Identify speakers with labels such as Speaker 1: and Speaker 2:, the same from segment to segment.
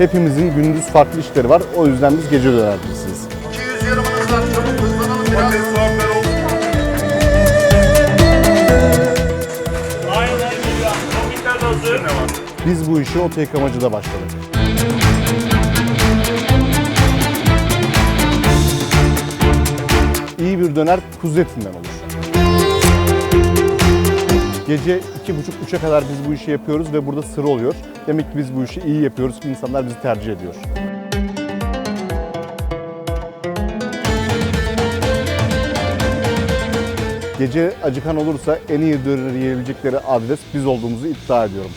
Speaker 1: Hepimizin gündüz farklı işleri var. O yüzden biz gece dönercisiyiz.
Speaker 2: 200 yarımınız var. Çabuk hızlanalım biraz.
Speaker 1: Biz bu işi oto yıkamacıda başladık. İyi bir döner kuzu etinden olur. Gece iki buçuk üçe kadar biz bu işi yapıyoruz ve burada sıra oluyor. Demek ki biz bu işi iyi yapıyoruz ki insanlar bizi tercih ediyor. Gece acıkan olursa en iyi döneri yiyebilecekleri adres biz olduğumuzu iddia ediyorum.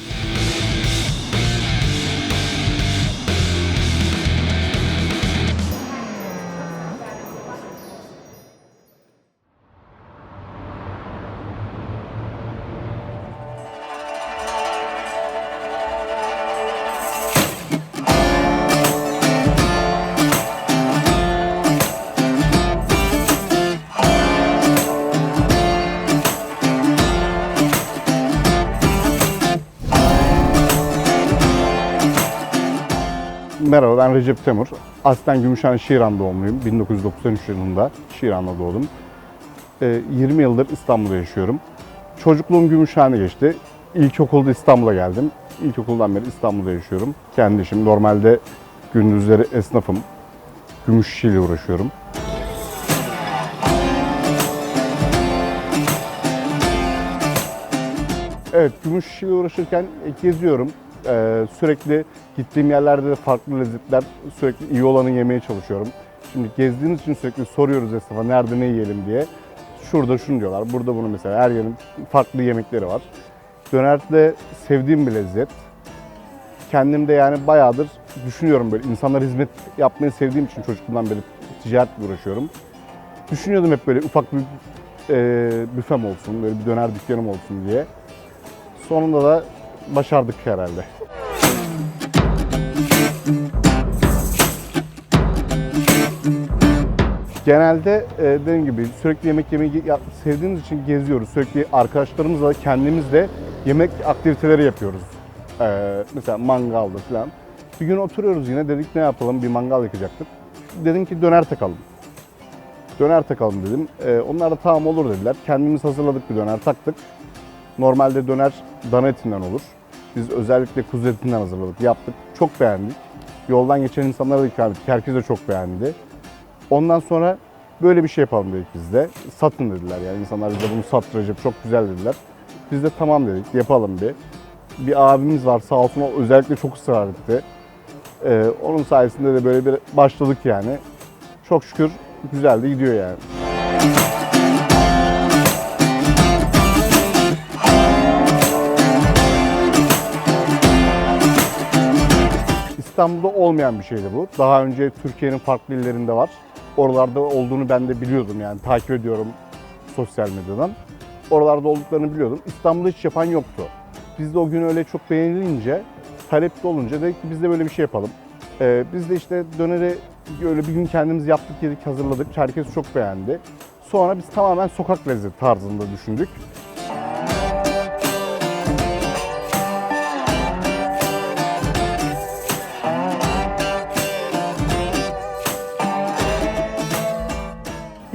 Speaker 1: Merhaba ben Recep Temur. Aslen Gümüşhane Şiran doğumluyum. 1993 yılında Şiran'da doğdum. Ee, 20 yıldır İstanbul'da yaşıyorum. Çocukluğum Gümüşhane geçti. İlkokulda İstanbul'a geldim. İlkokuldan beri İstanbul'da yaşıyorum. Kendi işim. Normalde gündüzleri esnafım. Gümüş işiyle uğraşıyorum. Evet, gümüş işiyle uğraşırken geziyorum. Ee, sürekli gittiğim yerlerde de farklı lezzetler, sürekli iyi olanı yemeye çalışıyorum. Şimdi gezdiğimiz için sürekli soruyoruz esnafa nerede ne yiyelim diye. Şurada şunu diyorlar, burada bunu mesela her yerin farklı yemekleri var. Döner de sevdiğim bir lezzet. Kendim de yani bayağıdır düşünüyorum böyle insanlara hizmet yapmayı sevdiğim için çocukluğumdan beri ticaretle uğraşıyorum. Düşünüyordum hep böyle ufak bir e, büfem olsun, böyle bir döner dükkanım olsun diye. Sonunda da başardık herhalde. Genelde e, dediğim gibi sürekli yemek yemeyi sevdiğimiz için geziyoruz. Sürekli arkadaşlarımızla da kendimiz de yemek aktiviteleri yapıyoruz. E, mesela mangalda falan. Bir gün oturuyoruz yine dedik ne yapalım bir mangal yakacaktık. Dedim ki döner takalım. Döner takalım dedim. E, onlar da tamam olur dediler. Kendimiz hazırladık bir döner taktık. Normalde döner dana etinden olur. Biz özellikle kuzu etinden hazırladık, yaptık. Çok beğendik. Yoldan geçen insanlara da ikram ettik. Herkes de çok beğendi. Ondan sonra böyle bir şey yapalım dedik biz de. Satın dediler yani insanlar bize bunu sat Recep çok güzel dediler. Biz de tamam dedik yapalım bir. Bir abimiz var sağ olsun o özellikle çok ısrar etti. Ee, onun sayesinde de böyle bir başladık yani. Çok şükür güzel de gidiyor yani. İstanbul'da olmayan bir şeydi bu. Daha önce Türkiye'nin farklı illerinde var. Oralarda olduğunu ben de biliyordum yani takip ediyorum sosyal medyadan. Oralarda olduklarını biliyordum. İstanbul'da hiç yapan yoktu. Biz de o gün öyle çok beğenilince, talepli olunca dedik ki biz de böyle bir şey yapalım. Ee, biz de işte döneri öyle bir gün kendimiz yaptık yedik hazırladık. Herkes çok beğendi. Sonra biz tamamen sokak lezzeti tarzında düşündük.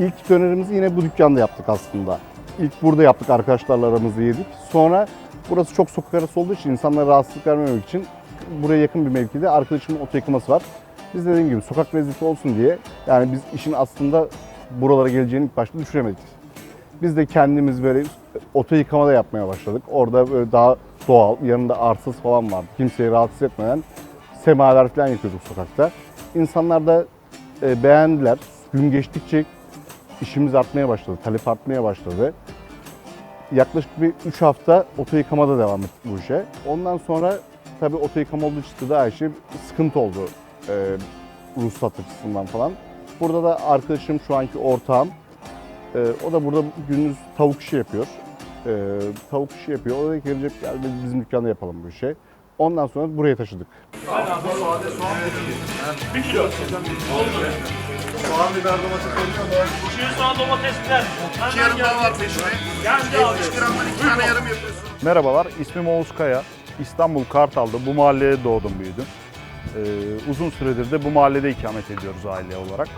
Speaker 1: İlk dönerimizi yine bu dükkanda yaptık aslında. İlk burada yaptık arkadaşlarla aramızda yedik. Sonra burası çok sokak arası olduğu için insanlara rahatsızlık vermemek için buraya yakın bir mevkide arkadaşımın oto yıkaması var. Biz de dediğim gibi sokak lezzeti olsun diye yani biz işin aslında buralara geleceğini ilk başta düşünemedik. Biz de kendimiz böyle oto yıkamada yapmaya başladık. Orada böyle daha doğal, yanında arsız falan vardı. Kimseyi rahatsız etmeden semaver falan yapıyorduk sokakta. İnsanlar da e, beğendiler. Gün geçtikçe işimiz artmaya başladı, talep artmaya başladı. Yaklaşık bir 3 hafta oto yıkamada devam ettik bu işe. Ondan sonra tabii oto yıkama olduğu çıktı da her şey sıkıntı oldu e, ruhsat açısından falan. Burada da arkadaşım şu anki ortağım. e, o da burada gündüz tavuk işi yapıyor. E, tavuk işi yapıyor. O da gelecek geldi bizim dükkanda yapalım bu işi. Ondan sonra buraya taşıdık.
Speaker 3: Bir kilo.
Speaker 2: Soğan, biber, domates koyacağım.
Speaker 3: Şimdi sana domatesler.
Speaker 2: İki yarım daha var peşine.
Speaker 3: Geldi abi.
Speaker 2: 70 gramdan iki tane yarım yapıyorsun.
Speaker 4: Merhabalar, ismim Oğuz Kaya. İstanbul Kartal'da bu mahalleye doğdum büyüdüm. Ee, uzun süredir de bu mahallede ikamet ediyoruz aile olarak.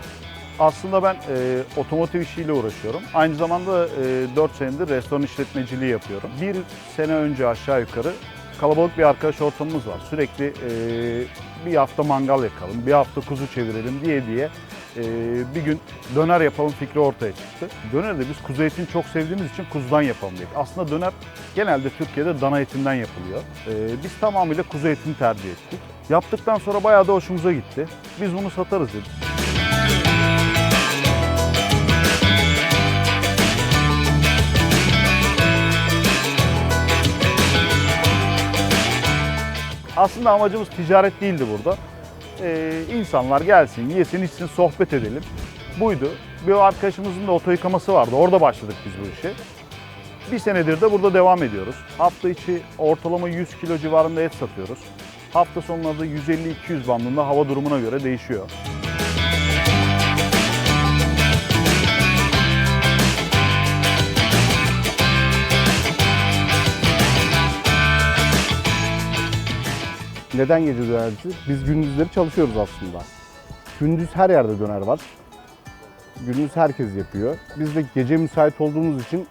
Speaker 4: Aslında ben e, otomotiv işiyle uğraşıyorum. Aynı zamanda e, 4 senedir restoran işletmeciliği yapıyorum. Bir sene önce aşağı yukarı kalabalık bir arkadaş ortamımız var. Sürekli e, bir hafta mangal yakalım, bir hafta kuzu çevirelim diye diye e, bir gün döner yapalım fikri ortaya çıktı. Döner de biz kuzu etini çok sevdiğimiz için kuzudan yapalım dedik. Aslında döner genelde Türkiye'de dana etinden yapılıyor. E, biz tamamıyla kuzu etini tercih ettik. Yaptıktan sonra bayağı da hoşumuza gitti. Biz bunu satarız dedik. Aslında amacımız ticaret değildi burada. Ee, insanlar gelsin, yesin, içsin, sohbet edelim. Buydu. Bir arkadaşımızın da oto yıkaması vardı. Orada başladık biz bu işe. Bir senedir de burada devam ediyoruz. Hafta içi ortalama 100 kilo civarında et satıyoruz. Hafta sonları da 150-200 bandında hava durumuna göre değişiyor.
Speaker 1: Neden gece dönerci? Biz gündüzleri çalışıyoruz aslında. Gündüz her yerde döner var. Gündüz herkes yapıyor. Biz de gece müsait olduğumuz için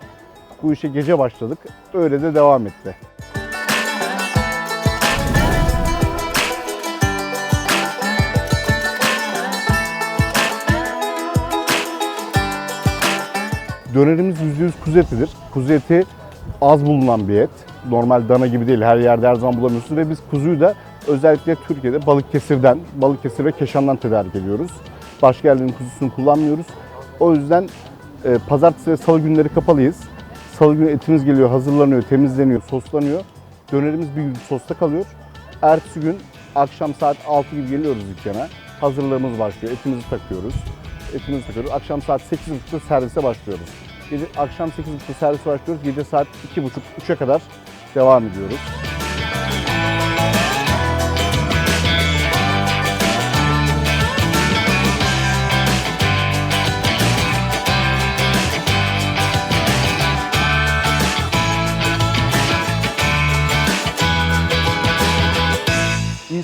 Speaker 1: bu işe gece başladık. Öyle de devam etti. Dönerimiz %100 kuzu etidir. Kuzu eti az bulunan bir et. Normal dana gibi değil. Her yerde her zaman bulamıyorsunuz ve biz kuzuyu da özellikle Türkiye'de Balıkesir'den, Balıkesir ve Keşan'dan tedarik ediyoruz. Başka yerlerin kuzusunu kullanmıyoruz. O yüzden e, pazartesi ve salı günleri kapalıyız. Salı günü etimiz geliyor, hazırlanıyor, temizleniyor, soslanıyor. Dönerimiz bir gün sosta kalıyor. Ertesi gün akşam saat 6 gibi geliyoruz dükkana. Hazırlığımız başlıyor, etimizi takıyoruz. Etimizi takıyoruz. Akşam saat 8.30'da servise başlıyoruz. Gece akşam 8.30'da servise başlıyoruz. Gece saat 2.30-3'e kadar devam ediyoruz.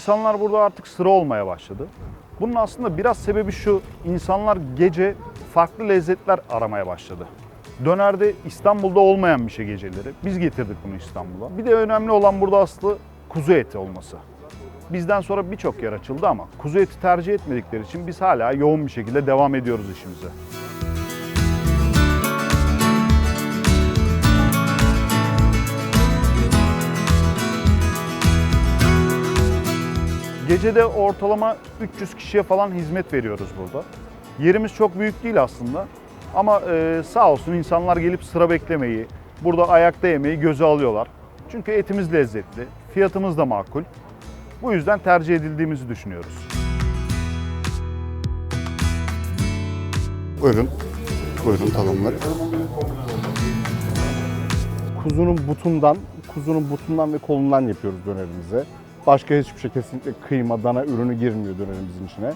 Speaker 4: İnsanlar burada artık sıra olmaya başladı. Bunun aslında biraz sebebi şu, insanlar gece farklı lezzetler aramaya başladı. Dönerde İstanbul'da olmayan bir şey geceleri. Biz getirdik bunu İstanbul'a. Bir de önemli olan burada aslı kuzu eti olması. Bizden sonra birçok yer açıldı ama kuzu eti tercih etmedikleri için biz hala yoğun bir şekilde devam ediyoruz işimize. Gecede ortalama 300 kişiye falan hizmet veriyoruz burada. Yerimiz çok büyük değil aslında. Ama e, sağ olsun insanlar gelip sıra beklemeyi, burada ayakta yemeyi göze alıyorlar. Çünkü etimiz lezzetli, fiyatımız da makul. Bu yüzden tercih edildiğimizi düşünüyoruz.
Speaker 1: Buyurun. Buyurun tadımlık. Kuzunun butundan, kuzunun butundan ve kolundan yapıyoruz dönerimizi. Başka hiçbir şey kesinlikle kıyma, dana ürünü girmiyor dönerimizin içine.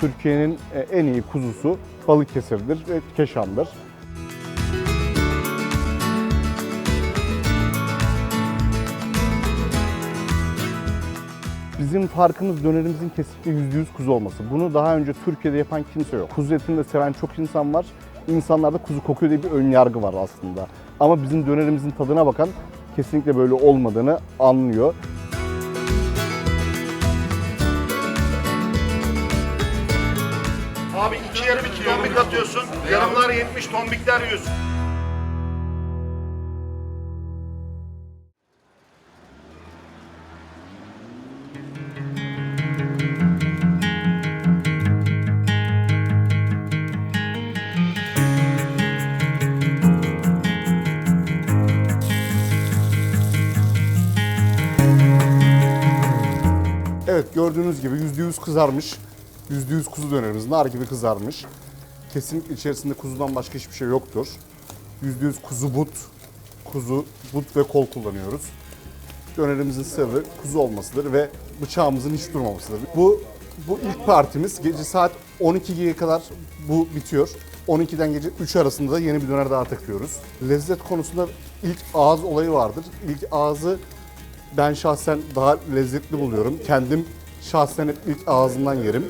Speaker 1: Türkiye'nin e, en iyi kuzusu Balıkesir'dir ve Keşan'dır. Bizim farkımız dönerimizin kesinlikle %100 kuzu olması. Bunu daha önce Türkiye'de yapan kimse yok. Kuzu etini de seven çok insan var. İnsanlarda kuzu kokuyor diye bir ön yargı var aslında. Ama bizim dönerimizin tadına bakan kesinlikle böyle olmadığını anlıyor.
Speaker 2: Abi iki yarım iki tombik atıyorsun. Yarımlar 70 tombikler 100.
Speaker 1: gördüğünüz gibi %100 kızarmış. %100 kuzu dönerimiz nar gibi kızarmış. Kesinlikle içerisinde kuzudan başka hiçbir şey yoktur. %100 kuzu but, kuzu but ve kol kullanıyoruz. Dönerimizin sırrı kuzu olmasıdır ve bıçağımızın hiç durmamasıdır. Bu bu ilk partimiz gece saat 12'ye kadar bu bitiyor. 12'den gece 3 arasında da yeni bir döner daha takıyoruz. Lezzet konusunda ilk ağız olayı vardır. İlk ağzı ben şahsen daha lezzetli buluyorum. Kendim şahsen hep ilk ağzından yerim.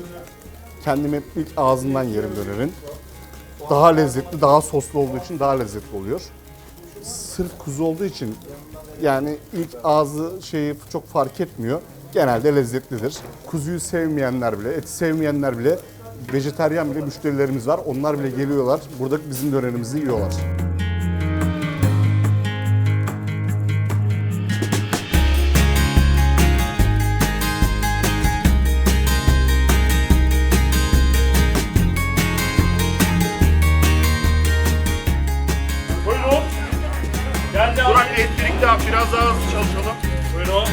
Speaker 1: Kendim hep ilk ağzından yerim dönerin. Daha lezzetli, daha soslu olduğu için daha lezzetli oluyor. Sırf kuzu olduğu için yani ilk ağzı şeyi çok fark etmiyor. Genelde lezzetlidir. Kuzuyu sevmeyenler bile, eti sevmeyenler bile, vejeteryan bile müşterilerimiz var. Onlar bile geliyorlar. Burada bizim dönerimizi yiyorlar.
Speaker 2: Ettirik daha biraz daha hızlı çalışalım.
Speaker 3: Buyurun.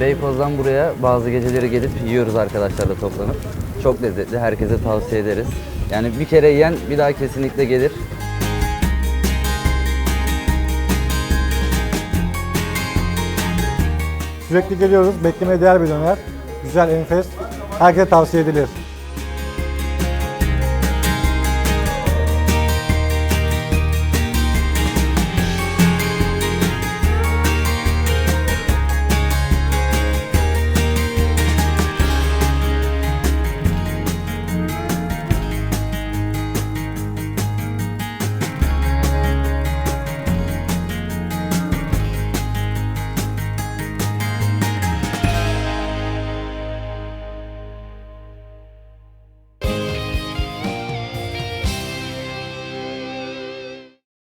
Speaker 5: Beykoz'dan buraya bazı geceleri gelip yiyoruz arkadaşlarla toplanıp. Çok lezzetli, herkese tavsiye ederiz. Yani bir kere yiyen bir daha kesinlikle gelir.
Speaker 6: Sürekli geliyoruz. Beklemeye değer bir döner. Güzel, enfes. Herkese tavsiye edilir.